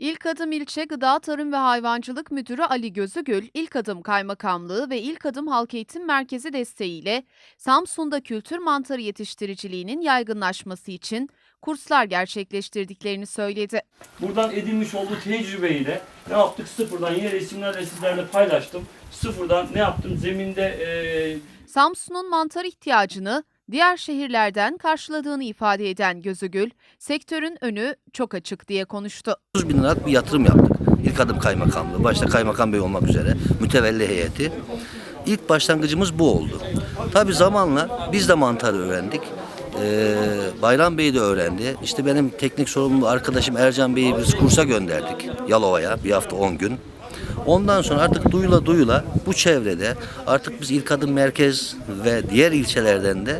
İlk Adım İlçe Gıda Tarım ve Hayvancılık Müdürü Ali Gözügül, İlk Adım Kaymakamlığı ve İlk Adım Halk Eğitim Merkezi desteğiyle Samsun'da kültür mantarı yetiştiriciliğinin yaygınlaşması için kurslar gerçekleştirdiklerini söyledi. Buradan edinmiş olduğu tecrübeyi de ne yaptık? Sıfırdan yer isimlerle sizlerle paylaştım. Sıfırdan ne yaptım? Zeminde eee Samsun'un mantar ihtiyacını diğer şehirlerden karşıladığını ifade eden Gözügül, sektörün önü çok açık diye konuştu. 30 bin liralık bir yatırım yaptık. İlk adım kaymakamlığı, başta kaymakam bey olmak üzere mütevelli heyeti. İlk başlangıcımız bu oldu. Tabii zamanla biz de mantarı öğrendik. Ee, Bayram Bey de öğrendi. İşte benim teknik sorumlu arkadaşım Ercan Bey'i biz kursa gönderdik. Yalova'ya bir hafta 10 gün. Ondan sonra artık duyula duyula bu çevrede artık biz İlk Adım Merkez ve diğer ilçelerden de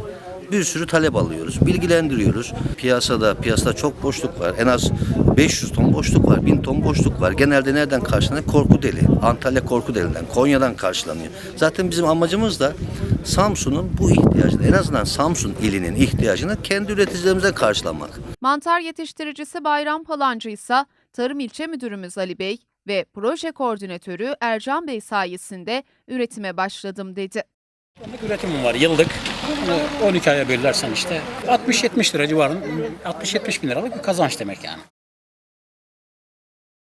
bir sürü talep alıyoruz. Bilgilendiriyoruz. Piyasada piyasada çok boşluk var. En az 500 ton boşluk var. 1000 ton boşluk var. Genelde nereden karşılanıyor? Korkudeli. Antalya Korkudeli'den, Konya'dan karşılanıyor. Zaten bizim amacımız da Samsun'un bu ihtiyacını, en azından Samsun ilinin ihtiyacını kendi üreticilerimize karşılamak. Mantar yetiştiricisi Bayram Palancı ise Tarım İlçe Müdürümüz Ali Bey ve proje koordinatörü Ercan Bey sayesinde üretime başladım dedi. Yıllık üretimim var yıllık. Bunu 12 aya bölersen işte 60-70 lira civarında 60-70 bin liralık bir kazanç demek yani.